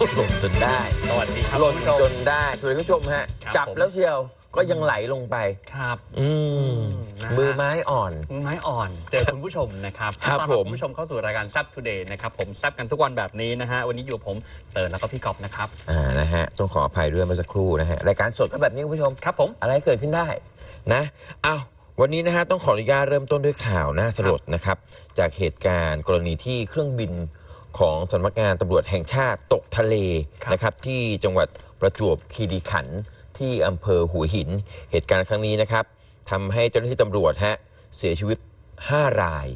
หล่นจนได้ สวัสดีครับหล่นคุณผู้ชม จนได้สวัสดีคุณผู้ชมฮะ ครับจับผม แล้วเชียวก็ยังไหลลงไป ครับ อืมนะฮะ มือไม้อ่อน มือไม้อ่อน เจอคุณผู้ชมนะครับครับต้อนผม คุณผู้ชมเข้าสู่รายการซับทูเดย์นะครับ ผมซับกันทุกวันแบบนี้นะฮะ วันนี้อยู่กับผมเติร์นแล้วก็พี่กอบนะครับ อ่านะฮะต้องขออภัยด้วยเมื่อสักครู่นะฮะรายการสดก็แบบนี้คุณผู้ชม ครับผม อะไรเกิดขึ้นได้นะเอาววันนี้นะฮะต้องขออนุญาตเริ่มต้นด้วยข่าวน่าสลดนะครับ จากเหตุการณ์กรณีที่เครื่องบิน ของสำนักงานตำรวจแห่งชาติตกทะเลครับนะครับที่จังหวัดประจวบคีรีขันธ์ที่อำเภอหัวหิน เหตุการณ์ครั้งนี้นะครับทำให้เจ้าหน้าที่ตำรวจฮะเสียชีวิต 5 ราย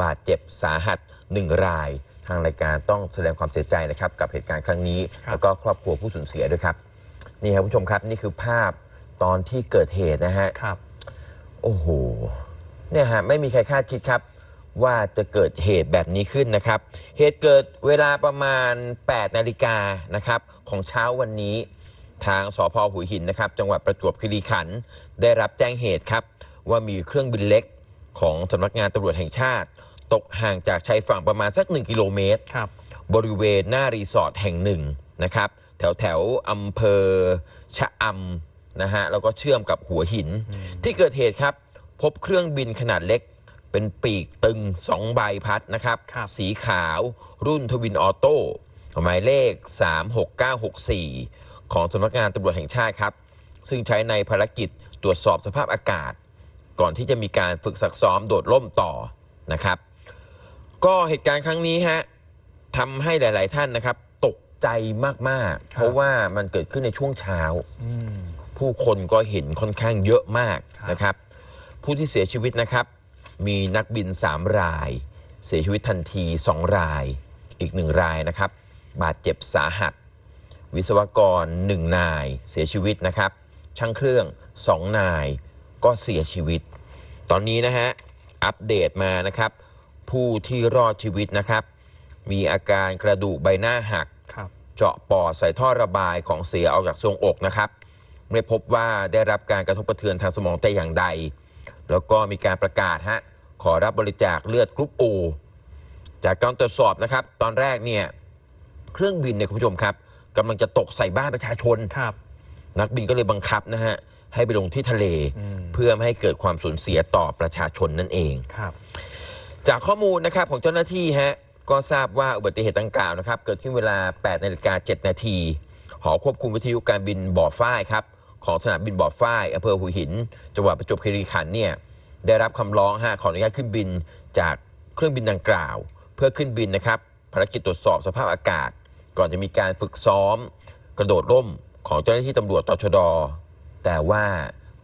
บาดเจ็บสาหัส 1 ราย ทางรายการต้องแสดงความเสียใจนะครับกับเหตุการณ์ครั้งนี้ครับแล้วก็ครอบครัวผู้สูญเสียด้วยครับ นี่ครับคุณผู้ชมครับนี่คือภาพตอนที่เกิดเหตุนะฮะครับ โอ้โหเนี่ยฮะไม่มีใครคาดคิดครับ ว่าจะเกิดเหตุแบบนี้ขึ้นนะครับ เหตุเกิดเวลาประมาณ 8 นาฬิกานะครับของเช้าวันนี้ ทางสพหัวหินนะครับ จังหวัดประจวบคีรีขันธ์ได้รับแจ้งเหตุครับ ว่ามีเครื่องบินเล็กของสำนักงานตำรวจแห่งชาติ ตกห่างจากชายฝั่งประมาณสัก 1 กิโลเมตรครับบริเวณหน้ารีสอร์ทแห่งหนึ่งนะครับ แถวแถวอำเภอชะอำนะฮะแล้วก็เชื่อมกับหัวหิน ที่เกิดเหตุครับ พบเครื่องบินขนาดเล็ก เป็นปีกตึง2ใบพัดนะครับครับ สีขาวรุ่นทวินออโต้หมายเลข 36964 ของสำนักงานตำรวจแห่งชาติครับ ซึ่งใช้ในภารกิจตรวจสอบสภาพอากาศ ก่อนที่จะมีการฝึกซักซ้อมโดดร่มต่อนะครับ ก็เหตุการณ์ครั้งนี้ฮะทำให้หลาย ๆ ท่านนะครับ ตกใจมาก ๆ เพราะว่ามันเกิดขึ้นในช่วงเช้าอืมผู้คนก็เห็นค่อนข้างเยอะมากครับนะครับ ผู้ที่เสียชีวิตนะครับ มีนักบิน 3 ราย เสียชีวิตทันที 2 ราย อีก 1 รายนะครับ บาดเจ็บสาหัส วิศวกร 1 นายเสียชีวิตนะครับ ช่างเครื่อง 2 นายก็เสียชีวิต ตอนนี้นะฮะ อัปเดตมานะครับ ผู้ที่รอดชีวิตนะครับ มีอาการกระดูกใบหน้าหักครับเจาะปอดใส่ท่อระบายของเสียออกจากทรวงอกนะครับ ไม่พบว่าได้รับการกระทบกระเทือนทางสมองแต่อย่างใด แล้วก็มีการประกาศฮะขอรับบริจาคเลือดกรุ๊ปโอจากการตรวจสอบนะครับ ตอนแรกเนี่ยเครื่องบินเนี่ยคุณผู้ชมครับกำลังจะตกใส่บ้านประชาชนครับ นักบินก็เลยบังคับนะฮะให้ไปลงที่ทะเลอืมเพื่อไม่ให้เกิดความสูญเสียต่อประชาชนนั่นเองครับ จากข้อมูลนะครับของเจ้าหน้าที่ฮะก็ทราบว่าอุบัติเหตุดังกล่าวนะครับ เกิดขึ้นเวลา 8 นาฬิกา 7 นาที หอควบคุมวิทยุการบินบ่อฝ้ายครับ ของสนามบินบ่อฝ้ายอำเภอหัวหิน จังหวัดประจวบคีรีขันธ์เนี่ยได้รับคำร้องฮะขออนุญาตขึ้นบินจากเครื่องบินดังกล่าว เพื่อขึ้นบินนะครับภารกิจตรวจสอบสภาพอากาศ ก่อนจะมีการฝึกซ้อม กระโดดร่มของเจ้าหน้าที่ตำรวจตชด แต่ว่า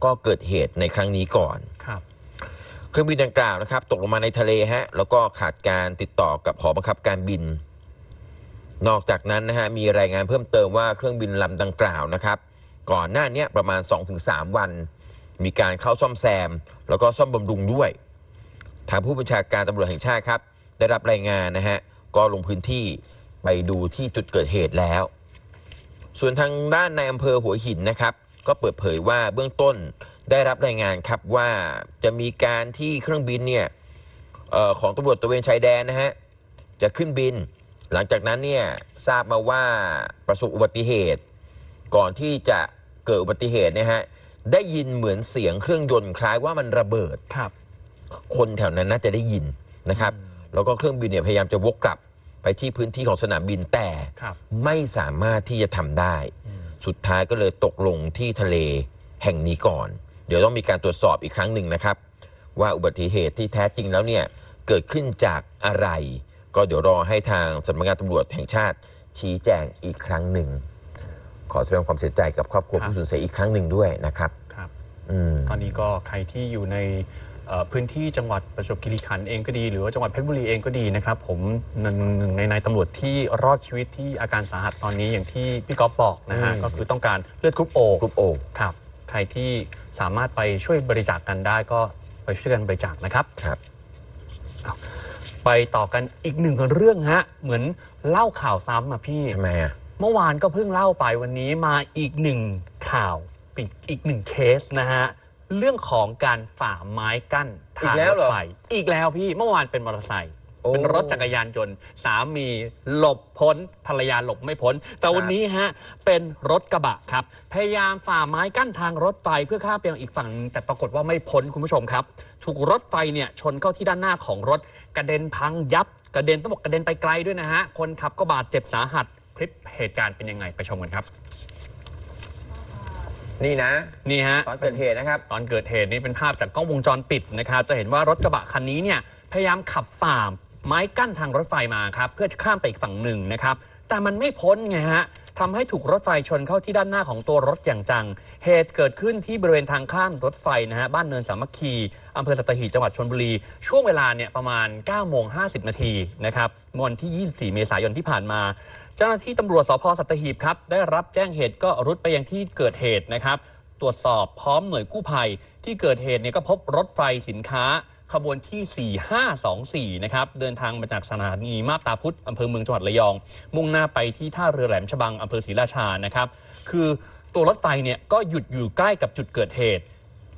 ก็เกิดเหตุในครั้งนี้ก่อนครับเครื่องบินดังกล่าวนะครับ ตกลงมาในทะเลฮะแล้วก็ขาดการติดต่อกับหอบังคับการบิน นอกจากนั้นนะฮะมีรายงานเพิ่มเติมว่าเครื่องบินลำดังกล่าวนะครับ ก่อนหน้านี้ประมาณ 2-3 วัน มีการเข้าซ่อมแซม แล้วก็ซ่อมบำรุงด้วย ทางผู้บัญชาการตำรวจแห่งชาติครับ ได้รับรายงานนะฮะ ก็ลงพื้นที่ไปดูที่จุดเกิดเหตุแล้ว ส่วนทางด้านในอำเภอหัวหินนะครับ ก็เปิดเผยว่าเบื้องต้นได้รับรายงานครับว่าจะมีการที่เครื่องบินเนี่ยออของตำรวจตระเวนชายแดนนะฮะจะขึ้นบิน หลังจากนั้นเนี่ยทราบมาว่าประสบอุบัติเหตุ ก่อนที่จะเกิดอุบัติเหตุเนี่ยฮะได้ยินเหมือนเสียงเครื่องยนต์คล้ายว่ามันระเบิด ครับ คนแถวนั้นน่าจะได้ยินนะครับ แล้วก็เครื่องบินเนี่ยพยายามจะวกกลับไปที่พื้นที่ของสนามบินแต่ครับไม่สามารถที่จะทำได้ สุดท้ายก็เลยตกลงที่ทะเลแห่งนี้ก่อน เดี๋ยวต้องมีการตรวจสอบอีกครั้งหนึ่งนะครับ ว่าอุบัติเหตุที่แท้จริงแล้วเนี่ยเกิดขึ้นจากอะไร ก็เดี๋ยวรอให้ทางสำนักงานตำรวจแห่งชาติชี้แจงอีกครั้งหนึ่ง ขอแสดงความเสียใจกับครอบครัวครับผู้สูญเสียอีกครั้งหนึ่งด้วยนะครับครับอืมตอนนี้ก็ใครที่อยู่ในเอ่อพื้นที่จังหวัดประจวบคีรีขันธ์เองก็ดี หรือว่าจังหวัดเพชรบุรีเองก็ดีนะครับ ผมหนึ่งหนึ่งในนายตำรวจที่รอดชีวิตที่อาการสาหัสตอนนี้อย่างที่พี่ก๊อฟบอกนะฮะอืมก็คือต้องการเลือดกรุ๊ปโอกรุ๊ปโอครับ ใครที่สามารถไปช่วยบริจาคกันได้ก็ไปช่วยกันบริจาคนะครับครับ ไปต่อกันอีกหนึ่งเรื่องฮะเหมือนเล่าข่าวซ้ำอะพี่ทำไมอะเมื่อวานก็เพิ่งเล่าไปวันนี้มาอีกหนึ่งข่าวอีกอีกหนึ่งเคสนะฮะเรื่องของการฝ่าไม้กั้นทางอีกแล้วรเหรถอไฟอีกแล้วพี่เมื่อวานเป็นมอเตอร์ไซค์โอ้ เป็นรถจักรยานยนต์สามีหลบพ้นภรรยาหลบไม่พ้น แต่วันนี้ฮะเป็นรถกระบะครับ พยายามฝ่าไม้กั้นทางรถไฟเพื่อข้ามไปยังอีกฝั่งหนึ่งแต่ปรากฏว่าไม่พ้นคุณผู้ชมครับ ถูกรถไฟเนี่ยชนเข้าที่ด้านหน้าของรถกระเด็นพังยับ กระเด็นต้องบอกกระเด็นไปไกลด้วยนะฮะคนขับก็บาดเจ็บสาหัส คลิปเหตุการณ์เป็นยังไงไปชมกันครับ นี่นะ นี่ฮะ ตอนเกิดเหตุนะครับ ตอนเกิดเหตุนี้เป็นภาพจากกล้องวงจรปิดนะครับ จะเห็นว่ารถกระบะคันนี้เนี่ยพยายามขับฝ่าไม้กั้นทางรถไฟมาครับเพื่อจะข้ามไปอีกฝั่งหนึ่งนะครับ แต่มันไม่พ้นไงฮะทำให้ถูกรถไฟชนเข้าที่ด้านหน้าของตัวรถอย่างจัง เหตุเกิดขึ้นที่บริเวณทางข้ามรถไฟนะฮะบ้านเนินสามัคคีอำเภอสัตหีบจังหวัดชลบุรี ช่วงเวลาเนี่ยประมาณ9โมง50 นาทีนะครับวันที่ 24 เมษายนที่ผ่านมา เจ้าหน้าที่ตำรวจสพสัตหีบครับได้รับแจ้งเหตุก็รุดไปยังที่เกิดเหตุนะครับตรวจสอบพร้อมหน่วยกู้ภัย ที่เกิดเหตุเนี่ยก็พบรถไฟสินค้า ขบวนที่ 4524 นะครับ เดินทางมาจากสถานีมาบตาพุธอำเภอเมืองจังหวัดระยอง มุ่งหน้าไปที่ท่าเรือแหลมฉบังอำเภอศรีราชานะครับ คือตัวรถไฟเนี่ยก็หยุดอยู่ใกล้กับจุดเกิดเหตุ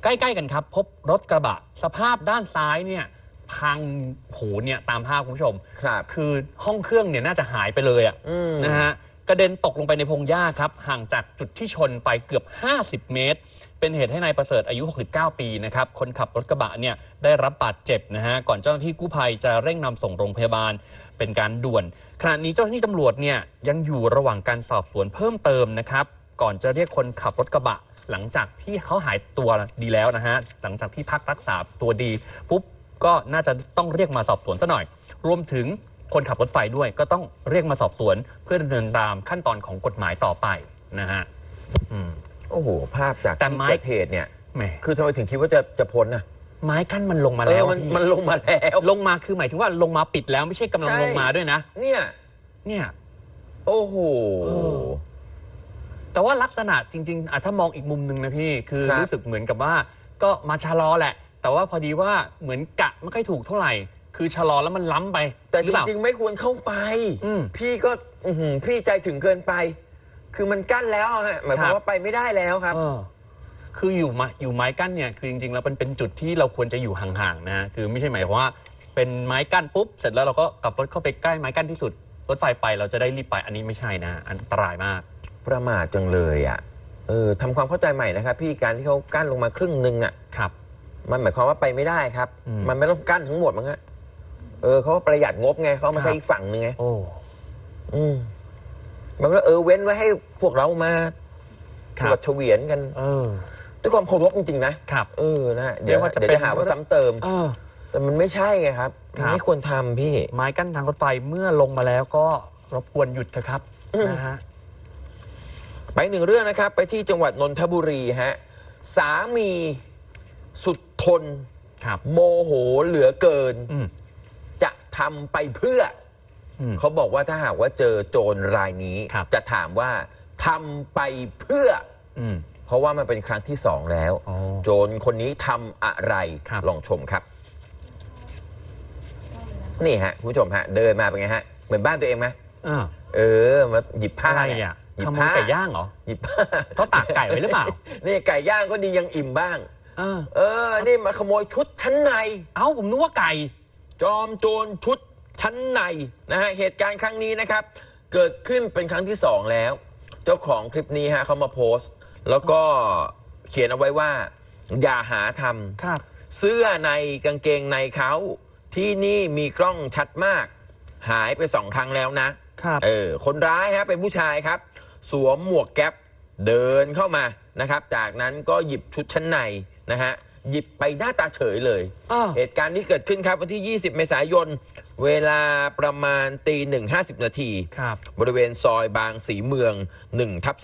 ใกล้ๆกันครับ พบรถกระบะ สภาพด้านซ้ายเนี่ยพังโหเนี่ยตามภาพคุณผู้ชมครับคือห้องเครื่องเนี่ยน่าจะหายไปเลยอะอืมนะฮะกระเด็นตกลงไปในพงหญ้าครับห่างจากจุดที่ชนไปเกือบ 50 เมตร เป็นเหตุให้นายประเสริฐอายุ 69 ปีนะครับคนขับรถกระบะเนี่ยได้รับบาดเจ็บนะฮะก่อนเจ้าหน้าที่กู้ภัยจะเร่งนำส่งโรงพยาบาลเป็นการด่วนขณะนี้เจ้าหน้าที่ตำรวจเนี่ยยังอยู่ระหว่างการสอบสวนเพิ่มเติมนะครับ ก่อนจะเรียกคนขับรถกระบะ หลังจากที่เขาหายตัวดีแล้วนะฮะหลังจากที่พักรักษาตัวดีปุ๊บก็น่าจะต้องเรียกมาสอบสวนซะหน่อย รวมถึงคนขับรถไฟด้วยก็ต้องเรียกมาสอบสวนเพื่อดำเนินตามขั้นตอนของกฎหมายต่อไปนะฮะอืม โอ้โห ภาพจากแต่ที่ไม้ เกิดเหตุเนี่ย แหมคือทำไมถึงคิดว่าจะจะพ้นนะไม้กั้นมันลงมาเอแล้อวมันพี่มันลงมาแล้ว ลงมาคือหมายถึงว่าลงมาปิดแล้วไม่ใช่กำลังใช่ ลงมาด้วยนะ เนี่ย เนี่ย โอ้โห เออ แต่ว่าลักษณะจริงๆอะถ้ามองอีกมุมหนึ่งนะพี่ คือครับ รู้สึกเหมือนกับว่า ก็มาชะลอแหละ แต่ว่าพอดีว่าเหมือนกะไม่ค่อยถูกเท่าไหร่ คือชะลอแล้วมันล้ำไปแต่หจรือเปล่า ริงๆ ไม่ควรเข้าไป อืม พี่ก็อื้อหือพี่ใจถึงเกินไป คือมันกั้นแล้วอะฮะหมายความครับว่าไปไม่ได้แล้วครับ เออคืออยู่มาอยู่ไม้กั้นเนี่ยคือจริงๆแล้วมันเป็นจุดที่เราควรจะอยู่ห่างๆนะฮะคือไม่ใช่หมายความว่าเป็นไม้กั้นปุ๊บเสร็จแล้วเราก็กลับรถเข้าไปใกล้ไม้กั้นที่สุดรถไฟไปเราจะได้รีบไปอันนี้ไม่ใช่นะ อันตรายมาก ประมาทจังเลยอะเออทำความเข้าใจใหม่นะครับ พี่การที่เขากั้นลงมาครึ่งหนึ่งอะ ครับ มันหมายความว่าไปไม่ได้ครับ อืมมันไม่ต้องกั้นทั้งหมดมั้งฮะเออเขาประหยัดงบไงเขามาครัใช้บอีกฝั่งหนึงไงโอ้ อืม มันก็เออเว้นไว้ให้พวกเรามาคตรัรบวจเฉวียนกัน เออ ด้วยความเคารพจริงๆนะครับ เออนะเดี๋ยวเรียกว่าจะเดี๋ยวเป็นจะหาว่าซ้ำเติม เออ แต่มันไม่ใช่ไงครับครัมันบไม่ควรทำพี่ ไม้กั้นทางรถไฟเมื่อลงมาแล้วก็รบกวนหยุดเถอะครับอืมนะฮะ ไปหนึ่งเรื่องนะครับ ไปที่จังหวัดนนทบุรีฮะสามีสุดทน ครับ โมโหเหลือเกิน อืม จะทำไปเพื่ออม เขาบอกว่าถ้าหากว่าเจอโจรรายนี้ ครับ จะถามว่าทำไปเพื่อ อืม เพราะว่ามันเป็นครั้งที่สองแล้ว อ๋อโจรคนนี้ทำอะไรครับ ลองชมครับ นี่ฮะคุณผู้ชมฮะ เดินมาเป็นไงฮะ เหมือนบ้านตัวเองไหมอ่าเออมาหยิบผ้าอะไรเนี่ยอะหยิบขโมยผ้าไก่ย่างเหรอ หยิบผ้าเขาตากไก่ไว้หรือเปล่า นี่ไก่ย่างก็ดียังอิ่มบ้าง เออ เออ นี่มาขโมยชุดชั้นใน เอ้าผมนึกว่าไก่ จอมโจรชุด ชั้นในนะฮะเหตุการณ์ครั้งนี้นะครับ เกิดขึ้นเป็นครั้งที่สองแล้ว เจ้าของคลิปนี้ฮะเขามาโพสต์ แล้วก็เขียนเอาไว้ว่า อย่าหาทครับำเสื้อในกางเกงในเขาที่นี่มีกล้องชัดมาก หายไปสองครั้งแล้วนะ ครับ เออคนร้ายฮะเป็นผู้ชายครับ สวมหมวกแก๊ปเดินเข้ามานะครับ จากนั้นก็หยิบชุดชั้นในนะฮะ หยิบไปหน้าตาเฉยเลย อ้าว เหตุการณ์นี้เกิดขึ้นครับวันที่ 20 เมษายน เวลาประมาณตีหนึ่งห้าสิบนาที ครับ บริเวณซอยบางสีเมือง1ทับ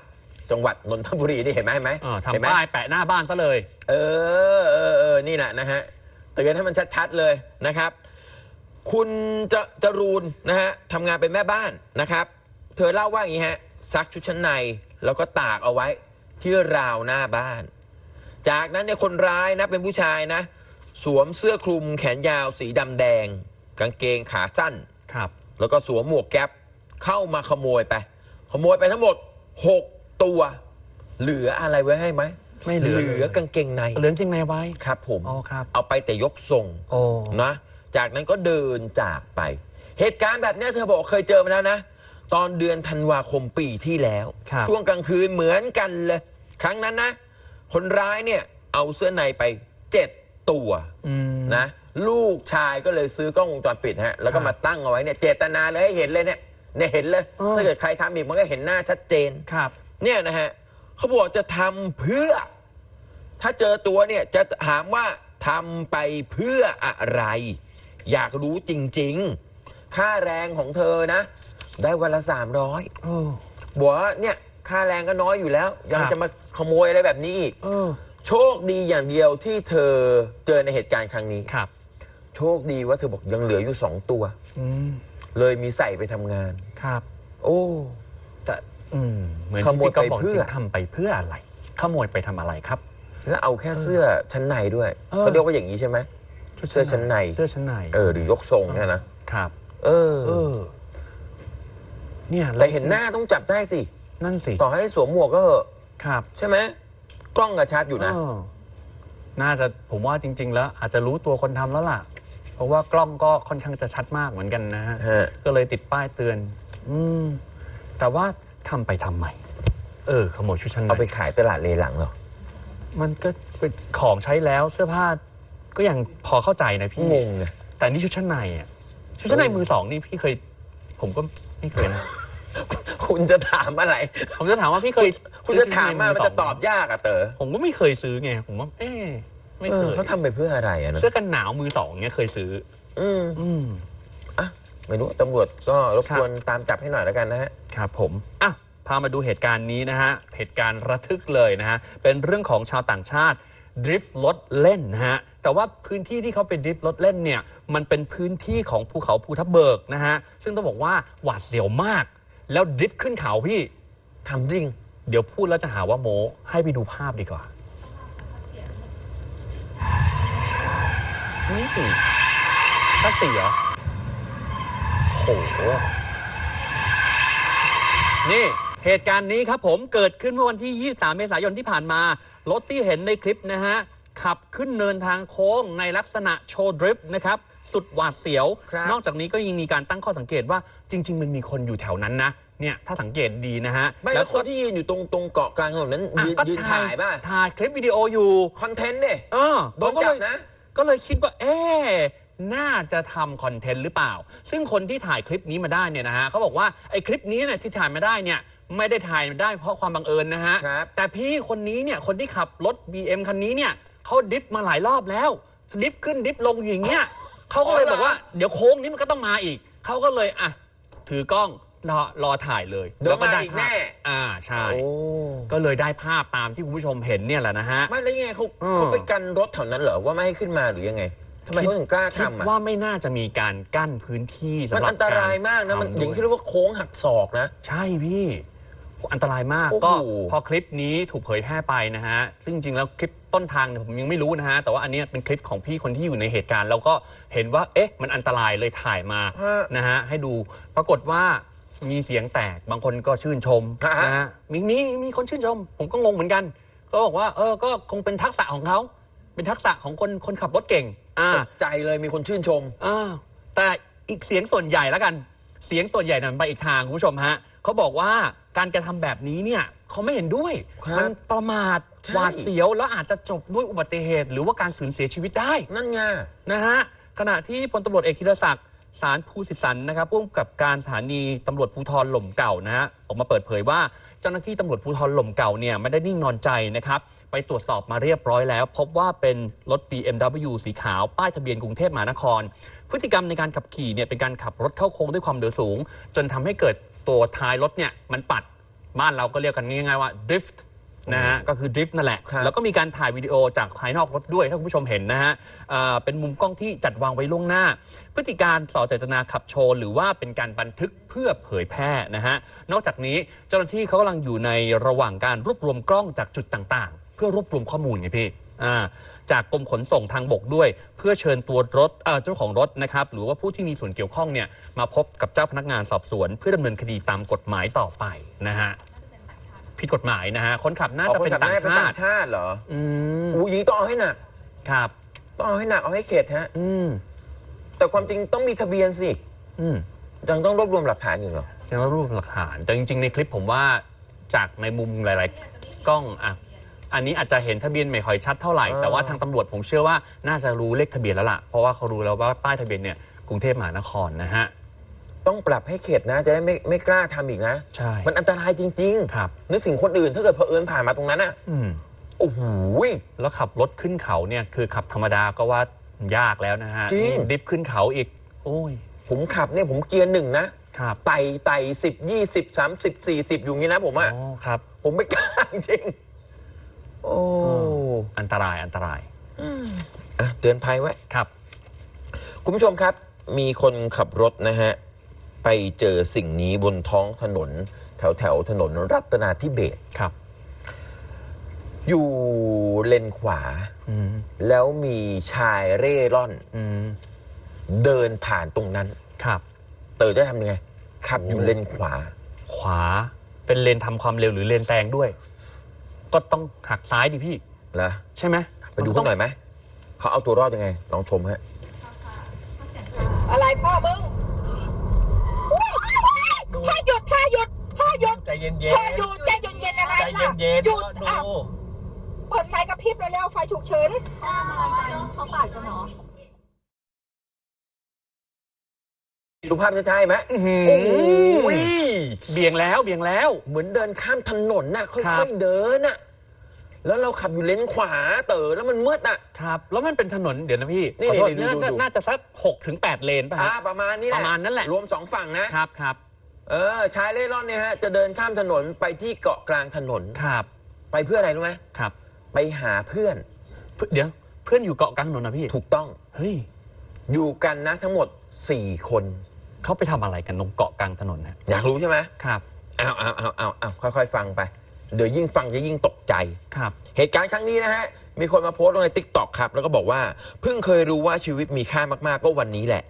19 จังหวัดนนทบุรีนี่เห็นไหมเห็นไหมเออเห็นไหม ทำป้ายแปะหน้าบ้านซะเลย เออเออเออนี่แหละนะฮะเตือนให้มันชัดๆเลยนะครับ คุณจะจรูนนะฮะทำงานเป็นแม่บ้านนะครับ เธอเล่าว่าอย่างนี้ฮะซักชุดชั้นในแล้วก็ตากเอาไว้ที่ราวหน้าบ้าน จากนั้นเนี่ยคนร้ายนะเป็นผู้ชายนะ สวมเสื้อคลุมแขนยาวสีดำแดง กางเกงขาสั้น ครับ แล้วก็สวมหมวกแก๊ปเข้ามาขโมยไป ขโมยไปทั้งหมด 6 ตัว เหลืออะไรไว้ให้ไหมไม่เหลือเหลือกางเกงในเหลือจริงในไว้ ครับ ผมอ๋อครับ เอาไปแต่ยกทรง โอ้ นะ จากนั้นก็เดินจากไป เหตุการณ์แบบเนี้ยเธอบอกเคยเจอมาแล้วนะ ตอนเดือนธันวาคมปีที่แล้ว ครับ ช่วงกลางคืนเหมือนกันเลย ครั้งนั้นนะ คนร้ายเนี่ยเอาเสื้อในไปเจ็ดตัวอืมนะลูกชายก็เลยซื้อกล้องวงจรปิดฮะแล้วก็ครับมาตั้งเอาไว้เนี่ยเจตนาเลยให้เห็นเลยเนี่ยเนี่ยเห็นเลยเออถ้าเกิดใครทำอีกมันก็เห็นหน้าชัดเจนครับเนี่ยนะฮะเขาบอกจะทำเพื่อ ถ้าเจอตัวเนี่ยจะถามว่าทำไปเพื่ออะไร อยากรู้จริง ๆ ค่าแรงของเธอนะ ได้วันละสามร้อยเออบอกว่าเนี่ย ค่าแรงก็น้อยอยู่แล้ว ยังครับจะมาขโมยอะไรแบบนี้อีก เออ โชคดีอย่างเดียวที่เธอเจอในเหตุการณ์ครั้งนี้ ครับ โชคดีว่าเธอบอกยังเหลืออยู่สองตัว อืม เลยมีใส่ไปทำงาน ครับ โอ้ แต่อืมเหมือนขที่โมยพี่ก็ไปบอกเพื่อจริงทำไปเพื่ออะไร ขโมยไปทำอะไรครับ แล้วเอาแค่เสื้อชั้นในด้วยเออ เขาเรียกว่าอย่างนี้ใช่ไหม เสื้อชั้นใน เสื้อชั้นในเออหรือยกทรงเนี่ยนะครับ เออ เออ เนี่ยล้วแต่เห็นหน้าต้องจับได้สิ นั่นสิต่อให้สวมหมวกก็เหอะครับใช่ไหมกล้องกระชัดอยู่นะ เออน่าจะผมว่าจริง ๆ แล้ว อาจจะรู้ตัวคนทำแล้วล่ะ เพราะว่ากล้องก็ค่อนข้างจะชัดมากเหมือนกันนะฮะฮะ ก็เลยติดป้ายเตือน อืม แต่ว่าทำไปทำไมเออ ขโมยชุดชั้นใน เอาไปขายตลาดเลหลังเหรอ มันก็เป็นของใช้แล้วเสื้อผ้าก็ยังพอเข้าใจนะพี่งงไงแต่นี่ชุดชั้นในอะชุดชั้นในเออมือสองนี่พี่เคย ผมก็ไม่เคยนะ คุณจะถามอะไร ผมจะถามว่าพี่เคยคุณจะถามมามันจะตอบยากอะเต๋อผมก็ไม่เคยซื้อไง ผมว่า เอ๊ะไม่เอเคอยเขาทำไปเพื่ออะไรอะเนอะเสื้อกันหนาวมือสองเนี่ยเคยซื้อ อืมอืมอะไม่รู้ตำรวจก็รบกวนตามจับให้หน่อยแล้วกันนะฮะครับผมอะพามาดูเหตุการณ์นี้นะฮะ เหตุการณ์ระทึกเลยนะฮะ เป็นเรื่องของชาวต่างชาติดริฟต์รถเล่นนะฮะ แต่ว่าพื้นที่ที่เขาไปดริฟต์รถเล่นเนี่ย มันเป็นพื้นที่ของภูเขาภูทับเบิกนะฮะ ซึ่งต้องบอกว่าหวาดเสียวมาก แล้วดริฟต์ขึ้นเขาพี่ทำจริง เดี๋ยวพูดแล้วจะหาว่าโมให้ไปดูภาพดีกว่านี่ชัดสีเหรอโหนี่เหตุการณ์นี้ครับผมเกิดขึ้นเมื่อวันที่ 23 เมษายนที่ผ่านมา รถที่เห็นในคลิปนะฮะ ขับขึ้นเนินทางโค้งในลักษณะโชว์ดริฟต์นะครับ สุดหวาดเสียว ครับนอกจากนี้ก็ยังมีการตั้งข้อสังเกตว่าจริง ๆ มันมีคนอยู่แถวนั้นนะเนี่ยถ้าสังเกตดีนะฮะไม่แล้วคนที่ยืนอยู่ตรงตรงเกาะกลางถนนนั้นอะยืนก็ยืนถ่ายป่ะถ่ายคลิปวิดีโออยู่ คอนเทนต์เนี่ย เออโดนเขาก็จับเลยนะ ก็เลยคิดว่า เอ๊ะน่าจะทำคอนเทนต์หรือเปล่า ซึ่งคนที่ถ่ายคลิปนี้มาได้เนี่ยนะฮะเขาบอกว่าไอ้คลิปนี้เนี่ยที่ถ่ายมาได้เนี่ยไม่ได้ถ่ายมาได้เพราะความบังเอิญนะฮะ ครับ แต่พี่คนนี้เนี่ยคนที่ขับรถ BM คันนี้เนี่ยเขาดริฟต์มาหลายรอบแล้วดริฟต์ขึ้นดริฟต์ลงอย่างเงี้ย เขาก็เลยบอกว่าเดี๋ยวโค้งนี้มันก็ต้องมาอีก เขาก็เลยอะถือกล้องรอรอถ่ายเลยเดี๋ยวแล้วก็ได้มาอีกแน่ ภาพอ่าใช่โอ้ก็เลยได้ภาพตามที่คุณผู้ชมเห็นเนี่ยแหละนะฮะ ไม่แล้วยังไงเขาเออ เขาไปกันรถแถวนั้นเหรอว่าไม่ให้ขึ้นมาหรือยังไงทำไมเขาถึงกล้าคิดทำอะว่าไม่น่าจะมีการกั้นพื้นที่สำมันหรับอันตรายมากนะมันทำอย่างที่ด้วเรียกว่าโค้งหักศอกนะ ใช่พี่ อันตรายมากโอ้โห ก็พอคลิปนี้ถูกเผยแพร่ไปนะฮะ ซึ่งจริงๆแล้วคลิป ต้นทางเนี่ยผมยังไม่รู้นะฮะ แต่ว่าอันเนี้ยเป็นคลิปของพี่คนที่อยู่ในเหตุการณ์ แล้วก็เห็นว่า เอ๊ะ มันอันตรายเลยถ่ายมาฮะนะฮะให้ดูปรากฏว่ามีเสียงแตกบางคนก็ชื่นชมฮะ นะฮะมีมีมีคนชื่นชม ผมก็งงเหมือนกัน ก็บอกว่า เออก็คงเป็นทักษะของเขาเป็นทักษะของคนคนขับรถเก่ง อ่า ตกใจเลยมีคนชื่นชม อ่าแต่อีกเสียงส่วนใหญ่แล้วกัน เสียงส่วนใหญ่นั้นไปอีกทางคุณผู้ชมฮะ เขาบอกว่าการกระทำแบบนี้เนี่ยเขาไม่เห็นด้วย ครับมันประมาทใช่ หวาดเสียวแล้วอาจจะจบด้วยอุบัติเหตุ หรือว่าการสูญเสียชีวิตได้ นั่นไง นะฮะขณะที่พลตำรวจเอกธีรศักดิ์สารภูสิสันนะครับผู้กำกับการสถานีตำรวจภูธรหล่มเก่านะฮะออกมาเปิดเผยว่าเจ้าหน้าที่ตำรวจภูธรหล่มเก่าเนี่ยไม่ได้นิ่งนอนใจนะครับไปตรวจสอบมาเรียบร้อยแล้ว พบว่าเป็นรถ BMW สีขาว ป้ายทะเบียนกรุงเทพมหานคร พฤติกรรมในการขับขี่เนี่ยเป็นการขับรถเข้าโค้งด้วยความเร็วสูง จนทำให้เกิด ตัวท้ายรถเนี่ยมันปัดบ้านเราก็เรียกกันง่ายๆว่า drift นะฮะก็คือดริฟต์นั่นแหละ ครับ แล้วก็มีการถ่ายวิดีโอจากภายนอกรถด้วย ถ้าคุณผู้ชมเห็นนะฮะอ่าเป็นมุมกล้องที่จัดวางไว้ล่วงหน้า พฤติการส่อเจตนาขับโชว์หรือว่าเป็นการบันทึกเพื่อเผยแพร่นะฮะนอกจากนี้เจ้าหน้าที่เขากำลังอยู่ในระหว่างการรวบรวมกล้องจากจุดต่างๆ เพื่อรวบรวมข้อมูลไงพี่อ่า จากกรมขนส่งทางบกด้วย เพื่อเชิญตัวรถเอ่อเจ้าของรถนะครับหรือว่าผู้ที่มีส่วนเกี่ยวข้องเนี่ยมาพบกับเจ้าพนักงานสอบสวน เพื่อดำเนินคดีตามกฎหมายต่อไปนะฮะผิดกฎหมายนะฮะคนขับน่าอ๋อจะคนเป็นขับต่างน่าจะเป็นชาต่างติชาติเหรออืมอู้ยิงต้องเอาให้หนักครับต้องเอาให้หนักเอาให้เข็ดฮะอืมแต่ความจริงต้องมีทะเบียนสิอืมยังต้องรวบรวมหลักฐานอยู่เหรอยังรวบรวมหลักฐานแต่จริง ๆ ในคลิปผมว่าจากในมุมหลาย ๆ กล้องอะ อันนี้อาจจะเห็นทะเบียนไม่ค่อยชัดเท่าไหร่ อ่า แต่ว่าทางตำรวจผมเชื่อว่าน่าจะรู้เลขทะเบียนแล้วล่ะ เพราะว่าเขารู้แล้วว่าป้ายทะเบียนเนี่ยกรุงเทพมหานครนะฮะ ต้องปรับให้เข็ดนะ จะได้ไม่ไม่กล้าทำอีกนะ ใช่ มันอันตรายจริงครับ ๆ นึกถึงคนอื่นถ้าเกิดเผอิญผ่านมาตรงนั้นอะอืม โอ้โห แล้วขับรถขึ้นเขาเนี่ยคือขับธรรมดาก็ว่ายากแล้วนะฮะจริง นี่ดริฟต์ขึ้นเขาอีก โอ้ย ผมขับเนี่ยผมเกียร์หนึ่งนะครับ ไต่ไต่สิบยี่สิบสามสิบสี่สิบอยู่อย่างนี้นะผมอะอ๋อ ครับ ผมไม่กล้าจริงๆ โอ้อันตรายอันตรายอะเตือนภัยไว้ครับ คุณผู้ชมครับ มีคนขับรถนะฮะ ไปเจอสิ่งนี้บนท้องถนน แถวแถวๆถนนรัตนาธิเบศรครับ อยู่เลนขวาอืมแล้วมีชายเร่ร่อนอืมเดินผ่านตรงนั้น ครับเต๋อจะทำยังไงขับอยู่เลนขวา ขวาเป็นเลนทำความเร็วหรือเลนแซงด้วย ก็ต้องหักซ้ายดิพี่ เหรอใช่ไหมไปดูเขาหน่อยไหมเขาเอาตัวรอดยังไงลองชมฮะอะไรพ่อมึงอุ๊ยพ่อหยุดพ่อหยุดพ่อหยุดใจเย็นพ่อหยุดใจเย็นๆอะไรๆใจล่ะเย็นๆหยุดดูอ้าวเปิดไฟกระพริบเร็วๆไฟฉุกเฉิน เขาปาดกันเหรอ ดูภาพช้าๆไหมอื้อหือโอ้โหเบี่ยงแล้วเบี่ยงแล้ว เหมือนเดินข้ามถนนน่ะครัค่อบยๆเดินน่ะ แล้วเราขับอยู่เลนขวาเต๋อแล้วมันมืดน่ะ ครับ แล้วมันเป็นถนนเดี๋ยวนะพี่นี่ขอโทษนี่ดูน่าดู น่าจะสักหกถึงแปดเลนป่ะอ่าฮะ ประมาณนี้แหละประมาณนั้นแหละ รวมสองฝั่งนะ ครับครับเออชายเล่ร่อนเนี่ยฮะ จะเดินข้ามถนนไปที่เกาะกลางถนน ครับไปเพื่ออะไรรู้ไหมครับไปหาเพื่อนเพื่อนเดี๋ยวเพื่อนอยู่เกาะกลางถนนนะพี่ถูกต้อง เฮ้ยอยู่กันนะทั้งหมด 4 คน เขาไปทำอะไรกันตรงเกาะกลางถนนฮะอยากรู้ใช่ไหมครับเอาเอาเอาเอาเอาค่อยๆ ฟังไป เดี๋ยวยิ่งฟังจะยิ่งตกใจ ครับ เหตุการณ์ครั้งนี้นะฮะ มีคนมาโพสต์ลงใน t ิ k t o k ครับ แล้วก็บอกว่า เพิ่งเคยรู้ว่าชีวิตมีค่ามาก ๆ ก็วันนี้แหละ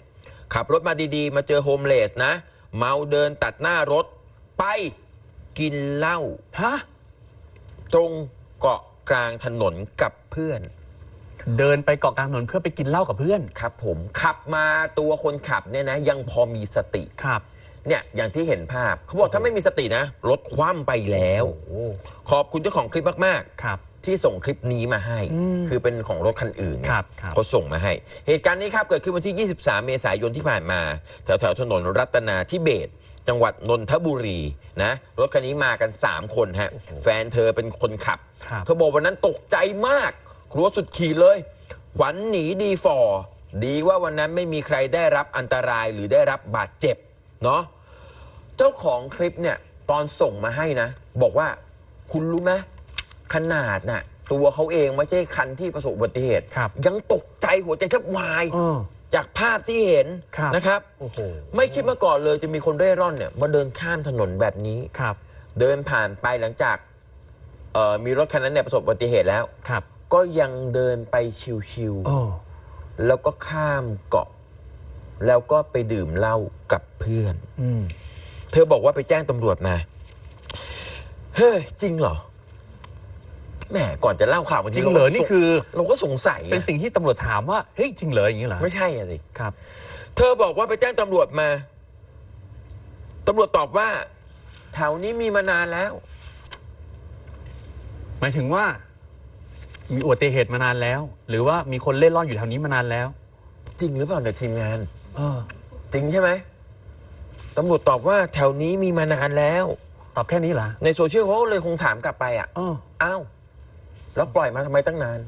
ขับรถมาดีๆ มาเจอโฮมเลสนะ เมาเดินตัดหน้ารถ ไปกินเหล้าฮะ ตรงเกาะกลางถนนกับเพื่อน เดินไปเกาะกลางถนนเพื่อไปกินเหล้ากับเพื่อนครับผมขับมาตัวคนขับเนี่ยนะ ยังพอมีสติครับ เนี่ยอย่างที่เห็นภาพเขาบอกถ้าไม่มีสตินะรถคว่ำไปแล้วโอ้ขอบคุณเจ้าของคลิปมากครับๆที่ส่งคลิปนี้มาให้อืมคือเป็นของรถคันอื่นเนี่ยครับครับ เขาส่งมาให้ เหตุการณ์นี้ครับเกิดขึ้นวันที่ 23 เมษายนที่ผ่านมา แถวแถวๆถนนรัตนาธิเบศรจังหวัดนนทบุรีนะรถคันนี้มากัน 3 คนฮะแฟนเธอเป็นคนขับ ครับ เธอบอกวันนั้นตกใจมาก กลัวสุดขีดเลย ขวัญหนีดีฟอร์ดีว่าวันนั้นไม่มีใครได้รับอันตรายหรือได้รับบาดเจ็บเนาะเจ้าของคลิปเนี่ยตอนส่งมาให้นะ บอกว่าคุณรู้ไหมขนาดน่ะ ตัวเขาเองไม่ใช่คันที่ประสบอุบัติเหตุ ครับยังตกใจหัวใจแทบวาย เออ จากภาพที่เห็นครับนะครับโอ้โห ไม่คิดมาก่อนเลยจะมีคนเร่ร่อนเนี่ยมาเดินข้ามถนนแบบนี้ ครับ เดินผ่านไปหลังจากเอ่อมีรถคันนั้นเนี่ยประสบอุบัติเหตุแล้ว ครับ ก็ยังเดินไปชิวโอ้ๆ แล้วก็ข้ามเกาะ แล้วก็ไปดื่มเหล้ากับเพื่อน อืม เธอบอกว่าไปแจ้งตำรวจมา เฮ้ย จริงเหรอ แหม ก่อนจะเล่าข่าววันจรินี้งเหรอนี่คือ เราก็สงสัยเป็นอะสิ่งที่ตำรวจถามว่า เฮ้ย จริงเหรออย่างนี้เหรอไม่ใช่อะสิ ครับ เธอบอกว่าไปแจ้งตำรวจมา ตำรวจตอบว่า แถวนี้มีมานานแล้ว หมายถึงว่า มีอุบัติเหตุมานานแล้ว หรือว่ามีคนเล่นร่อนอยู่แถวนี้มานานแล้ว จริงหรือเปล่าเนี่ยทีมงาน เออ จริงใช่ไหมตำรวจตอบว่าแถวนี้มีมานานแล้ว ตอบแค่นี้เหรอในโซเชียลเขาเลยคงถามกลับไปอะเอออ้าวแล้วปล่อยมาทำไมตั้งนาน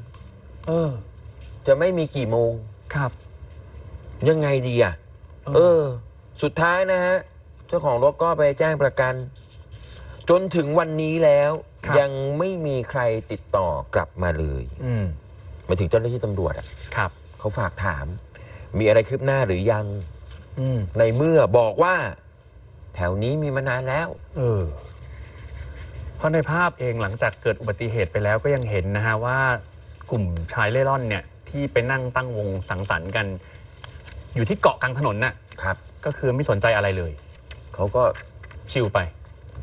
เออ จะไม่มีกี่โมง ครับ ยังไงดีอะ เออเออสุดท้ายนะฮะ เจ้าของรถก็ไปแจ้งประกัน จนถึงวันนี้แล้ว ยังไม่มีใครติดต่อกลับมาเลยอืมหมายถึงเจ้าหน้าที่ตำรวจอะครับ เขาฝากถาม มีอะไรคืบหน้าหรือยังอืมในเมื่อบอกว่า แถวนี้มีมานานแล้ว เออเพราะในภาพเองหลังจากเกิดอุบัติเหตุไปแล้วก็ยังเห็นนะฮะว่ากลุ่มชายเล่ร่อนเนี่ยที่ไปนั่งตั้งวงสังสรรค์กัน อยู่ที่เกาะกลางถนนน่ะ ครับก็คือไม่สนใจอะไรเลย เขาก็ชิลไป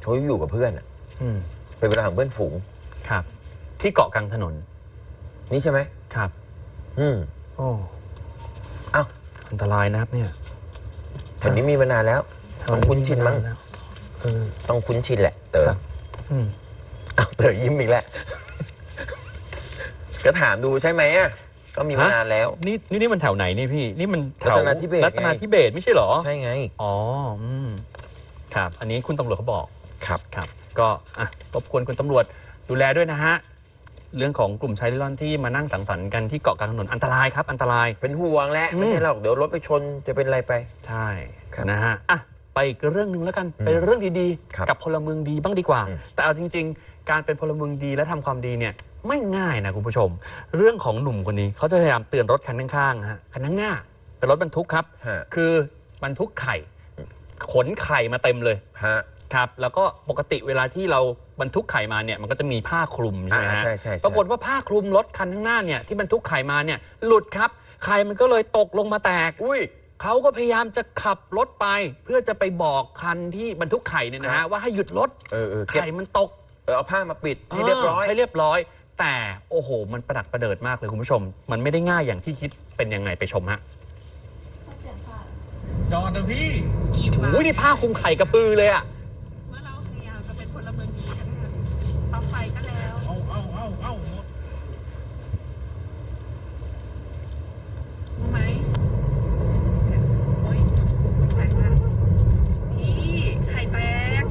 เขาอยู่กับเพื่อนอะอืม เป็นเวลาของเพื่อนฝูง ครับ ที่เกาะกลางถนน นี่ใช่ไหม ครับ อืม โอ้เอ้าอันตรายนะครับเนี่ยแถวนี้มีมานานแล้ว ต้องคุ้นชินมั้งเออ ต้องคุ้นชินแหละ เต๋อครับ อืมเอาเต๋อยิ้มอีกแล้ว ก็ถามดูใช่ไหมอะ ก็มีมานานแล้ว นี่นี่นี่มันแถวไหนนี่พี่ นี่มันแถวรัตนาธิเบศไง รัตนาธิเบศไม่ใช่เหรอ ใช่ไง อ๋อ อืม ครับ อันนี้คุณตำรวจเขาบอก ครับ ครับ ก็อะรบกวนคุณตำรวจดูแลด้วยนะฮะ เรื่องของกลุ่มชายเร่ร่อนที่มานั่งสังสรรค์กันที่เกาะกลางถนนอันตรายครับ อันตราย เป็นห่วงแหละอืมไม่ใช่หรอกเดี๋ยวรถไปชนจะเป็นอะไรไป ใช่ครับนะฮะอะไปอีกเรื่องหนึ่งแล้วกันอืมเป็นเรื่องดีครับๆกับพลเมืองดีบ้างดีกว่าอืมแต่เอาจริง ๆ การเป็นพลเมืองดีและทำความดีเนี่ยไม่ง่ายนะคุณผู้ชม เรื่องของหนุ่มคนนี้เขาจะพยายามเตือนรถคันข้างๆฮะคันข้างหน้าเป็นรถบรรทุกครับ ฮะ คือบรรทุกไข่ ขนไข่มาเต็มเลย ฮะ ครับแล้วก็ปกติเวลาที่เราบรรทุกไข่มาเนี่ยมันก็จะมีผ้าคลุมใช่ไหมอ่าฮะใช่ใช่ใช่ ปรากฏว่าผ้าคลุมรถคันข้างหน้าเนี่ยที่บรรทุกไข่มาเนี่ยหลุดครับไข่มันก็เลยตกลงมาแตก อุ้ย เขาก็พยายามจะขับรถไป เพื่อจะไปบอกคันที่บรรทุกไข่เนี่ยนะครัฮะบว่าให้หยุดรถเออเออเก็บ ไข่มันตกเออเอาผ้ามาปิดให้เรียบร้อย ให้เรียบร้อย แต่โอ้โห มันประดักประเดิดมากเลยคุณผู้ชม มันไม่ได้ง่ายอย่างที่คิดเป็นยังไงไปชมฮะจอดเถอะพี่โอ้ยนี่ผ้าคลุมไข่กระพือเลยอะ เมื่อเราพยายามจะเป็นพลเมืองดีกันนะคะต่อไปก็แล้ว เอาเอาเอาเอาหมด รู้ไหมเนี่ยโอ๊ยมันแสงมากพี่ไข่แตก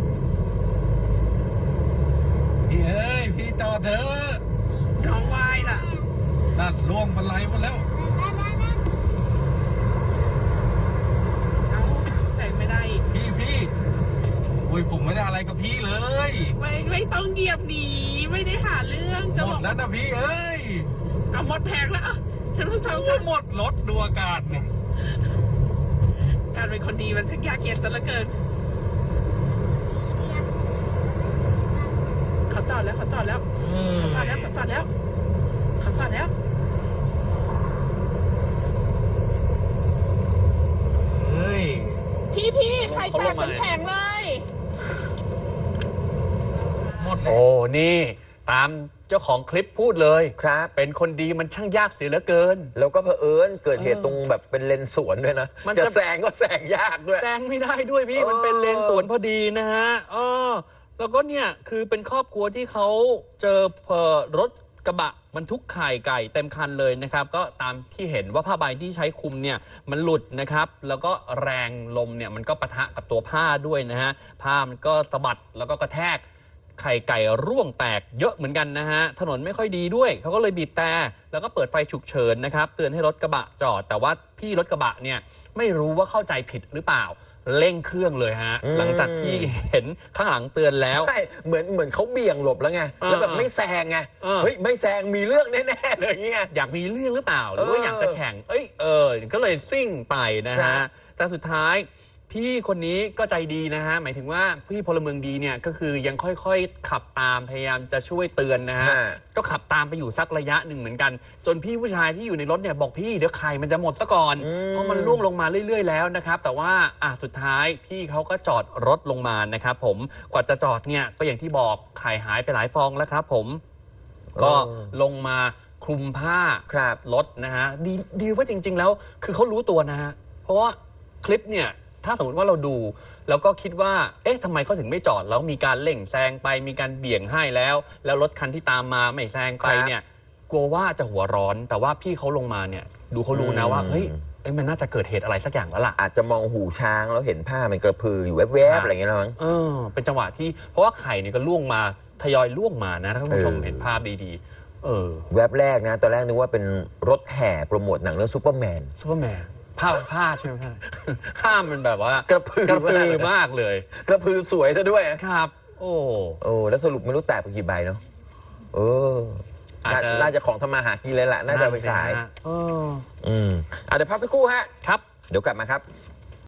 พี่เอ้ย พี่จอดเถอะ น้องวายล่ะ นั่นล่วงบันไลหมดแล้ว เอ้าแสงไม่ได้อีก พี่พี่โอ้ยผมไม่ได้อะไรกับพี่เลย ไม่ไม่ต้องเหยียบหนีไม่ได้หาเรื่องจะ หม บ ด อก แล้วนะพี่เอ้ย เอาหมดแพงแล้วอะท่านผู้ชม โอ้ ค่ะ ย หมดรถดูอาการเนี่ย การเป็นคนดีมันช่างยากเย็นซะเหลือเกิน เขาจอดแล้วเขาจอดแล้วเออเขาจอดแล้วเขาจอดแล้วเขาจอดแล้ว เฮ้ย พี่พี่ไข่แตกเป็นแผงเลย หมดแล้ว โอ้ นี่ ตาม เจ้าของคลิปพูดเลยครับ เป็นคนดีมันช่างยากเสียเหลือเกิน แล้วก็เผอิญเกิดเหตุตรงแบบเป็นเลนสวนด้วยนะมันจะ จะแซงก็แซงยากด้วย แซงไม่ได้ด้วยพี่ เออ มันเป็นเลนสวนพอดีนะฮะเออแล้วก็เนี่ยคือเป็นครอบครัวที่เขาเจอเอ่อรถกระบะบรรทุกไข่ไก่เต็มคันเลยนะครับ ก็ตามที่เห็นว่าผ้าใบที่ใช้คลุมเนี่ยมันหลุดนะครับ แล้วก็แรงลมเนี่ยมันก็ปะทะกับตัวผ้าด้วยนะฮะผ้ามันก็สะบัดแล้วก็กระแทก ไข่ไก่ร่วงแตกเยอะเหมือนกันนะฮะ ถนนไม่ค่อยดีด้วย เขาก็เลยบีบแต่แล้วก็เปิดไฟฉุกเฉินนะครับเตือนให้รถกระบะจอด แต่ว่าพี่รถกระบะเนี่ยไม่รู้ว่าเข้าใจผิดหรือเปล่าเร่งเครื่องเลยฮะอืมหลังจากที่เห็นข้างหลังเตือนแล้วใช่เหมือนเหมือนเขาเบี่ยงหลบแล้วไงเออแล้วแบบไม่แซงไงเออเฮ้ยไม่แซงมีเรื่องแน่ๆเลยอย่างเงี้ยอยากมีเรื่องหรือเปล่า หรือว่าเอออยากจะแข่ง เอ้ยเออก็เลยซิ่งไปนะครัฮะบแต่สุดท้าย พี่คนนี้ก็ใจดีนะฮะ หมายถึงว่าพี่พลเมืองดีเนี่ยก็คือยังค่อยๆ ขับตามพยายามจะช่วยเตือนนะฮะ ฮะ ก็ขับตามไปอยู่สักระยะหนึ่งเหมือนกัน จนพี่ผู้ชายที่อยู่ในรถเนี่ยบอกพี่เดี๋ยวไข่มันจะหมดซะก่อนอืมเพราะมันล่วงลงมาเรื่อย ๆ แล้วนะครับ แต่ว่าอะสุดท้ายพี่เขาก็จอดรถลงมานะครับผมกว่าจะจอดเนี่ยก็อย่างที่บอกไข่หายไปหลายฟองแล้วครับ ผม ก็ลงมาคลุมผ้า ครับ รถนะฮะดีดีว่าจริง ๆ แล้วคือเขารู้ตัวนะฮะ เพราะว่าคลิปเนี่ย ถ้าสมมติว่าเราดู แล้วก็คิดว่า เอ๊ะทำไมเขาถึงไม่จอด แล้วมีการเล่งแซงไปมีการเบี่ยงให้แล้ว แล้วรถคันที่ตามมาไม่แซงไปครับ เนี่ยกลัวว่าจะหัวร้อน แต่ว่าพี่เขาลงมาเนี่ย ดูเขารู้นะว่าอืมเฮ้ยเอ้ยมันน่าจะเกิดเหตุอะไรสักอย่างแล้วล่ะ อาจจะมองหูช้างแล้วเห็นผ้ามันกระพืออยู่แวครับบๆอะไรอย่างเงี้ยแล้วมั้ง เออเป็นจังหวะที่เพราะว่าไข่เนี่ยก็ล่วงมาทยอยล่วงมานะถ้าคุณผู้ชมเออ เห็นภาพดีๆ เออแวบแรกนะ ตอนแรกนึกว่าเป็นรถแห่โปรโมทหนังเรื่องซูเปอร์แมน ซูเปอร์แมน ผ้าผ้าใช่ไหมผ้าผ้ามันแบบว่ากระพือ กระพือมากเลย กระพือสวยซะด้วย ครับ โอ้ โอ้แล้วสรุปไม่รู้แตกไปกี่ใบเนาะเอออาจน่าจะน่าจะของทำมาหากินเลยแหละน่าจะเอาไปขาย นั่นสิฮะเอออืมอะเดี๋ยวพักสักครู่ฮะ ครับ เดี๋ยวกลับมาครับ